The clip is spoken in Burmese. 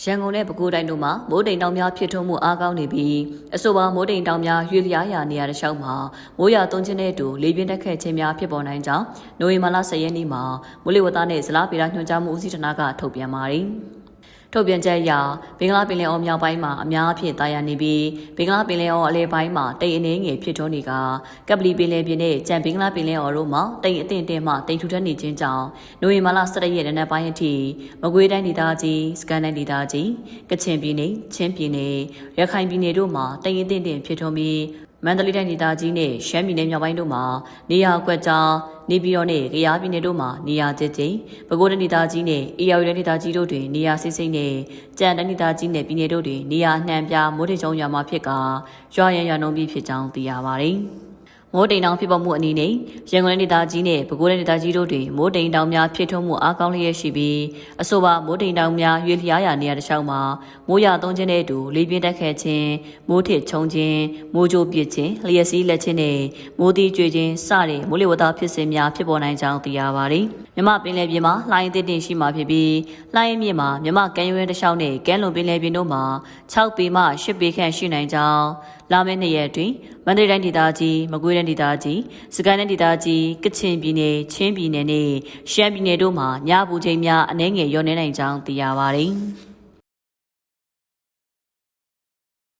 ရန်ကုန်နဲ့ပဲခူးတိုင်းတို့မှာမိုးတိမ်တောင်များဖြစ်ထွန်းမှုအားကောင်းနေပြီးအဆိုပါမိုးတိမ်တောင်များရွေလျားရာနေရာတစ်လျှောက်မှာမိုးရွာသွန်းခြင်းတဲ့အတူလေပြင်းတက်ခတ်ခြင်းများဖြစ်ပေါ်နိုင်ကြောင်းနိုဝင်ဘာလ10ရက်နေ့မှာမိုးလေဝသနဲ့ဇလားပေရာညွှန်ကြားမှုဦးစီးဌာနကထုတ်ပြန်ပါတယ်။ ထုတ်ပြန်ချက်အရဘင်္ဂလားပင်လယ်အော်မြောက်ပိုင်းမှာအများအပြားတာယာနေပြီးဘင်္ဂလားပင်လယ်အော်အလဲပိုင်းမှာတိမ်အနေငယ်ဖြစ်ထွန်းနေကကပလီပင်လယ်ပြင်နဲ့ကြံဘင်္ဂလားပင်လယ်အော်တို့မှာတိမ်အထင်တင်မှတိမ်ထူထပ်နေခြင်းကြောင့်နိုဝင်ဘာလ17ရက်နေ့ပိုင်းအထိမကွေးတိုင်းဒေသကြီးစကန်တိုင်းဒေသကြီးကချင်ပြည်နယ်ချင်းပြည်နယ်ရခိုင်ပြည်နယ်တို့မှာတိမ်အထင်တင်ဖြစ်ထွန်းပြီးမန္တလေးတိုင်းဒေသကြီးနဲ့ရှမ်းပြည်နယ်မြောက်ပိုင်းတို့မှာနေရာကွက်ကြား နေပြည်တော်နဲ့ကယားပြည်နယ်တို့မှာနေရာကျကျပဲခူးတိုင်းဒေသကြီးနဲ့အေရဝတီတိုင်းဒေသကြီးတို့တွင်နေရာစိစိမ့်နဲ့ကြံတိုင်းဒေသကြီးနဲ့ပြည်နယ်တို့တွင်နေရာနှံပြမိုးတိမ်ချုံရွာမှာဖြစ်ကာရွာရန်ရွာနှုံးပြီးဖြစ်ကြောင်းသိရပါသည်။ မိုးတိမ်တောင်ဖြစ်ပေါ်မှုအနေနဲ့ရန်ကုန်ဒေသကြီးနဲ့ပဲခူးဒေသကြီးတို့တွင်မိုးတိမ်တောင်များဖြစ်ထွန်းမှုအားကောင်းလျက်ရှိပြီးအဆိုပါမိုးတိမ်တောင်များရွေလျားရာနေရာတစ်လျှောက်မှာမိုးရွာသွန်းခြင်းတဲ့အတူလေပြင်းတက်ခဲ့ခြင်းမိုးထစ်ချုံခြင်းမိုးကြိုးပစ်ခြင်းလျက်စီးလက်ခြင်းနဲ့မိုးသီးကျွေခြင်းစတဲ့မိုးလေဝသဖြစ်စဉ်များဖြစ်ပေါ်နိုင်ကြောင်းသိရပါတယ်မြမပင်လယ်ပြင်မှာလှိုင်းတစ်တင်ရှိမှဖြစ်ပြီးလှိုင်းမြင့်မှာမြမကမ်းရိုးတစ်လျှောက်နဲ့ကမ်းလွန်ပင်လယ်ပြင်တို့မှာ6ပေမှ10ပေခန့်ရှိနိုင်ကြောင်း လာမယ့်နှစ်ရက်အတွင်းမန္တလေးတိုင်းဒေသကြီးမကွေးတိုင်းဒေသကြီးစကိုင်းတိုင်းဒေသကြီးကချင်ပြည်နယ်ချင်းပြည်နယ်နဲ့ရှမ်းပြည်နယ်တို့မှာညပူချိန်များအနည်းငယ်လျော့နေနိုင်ကြောင်းသိရပါတယ်။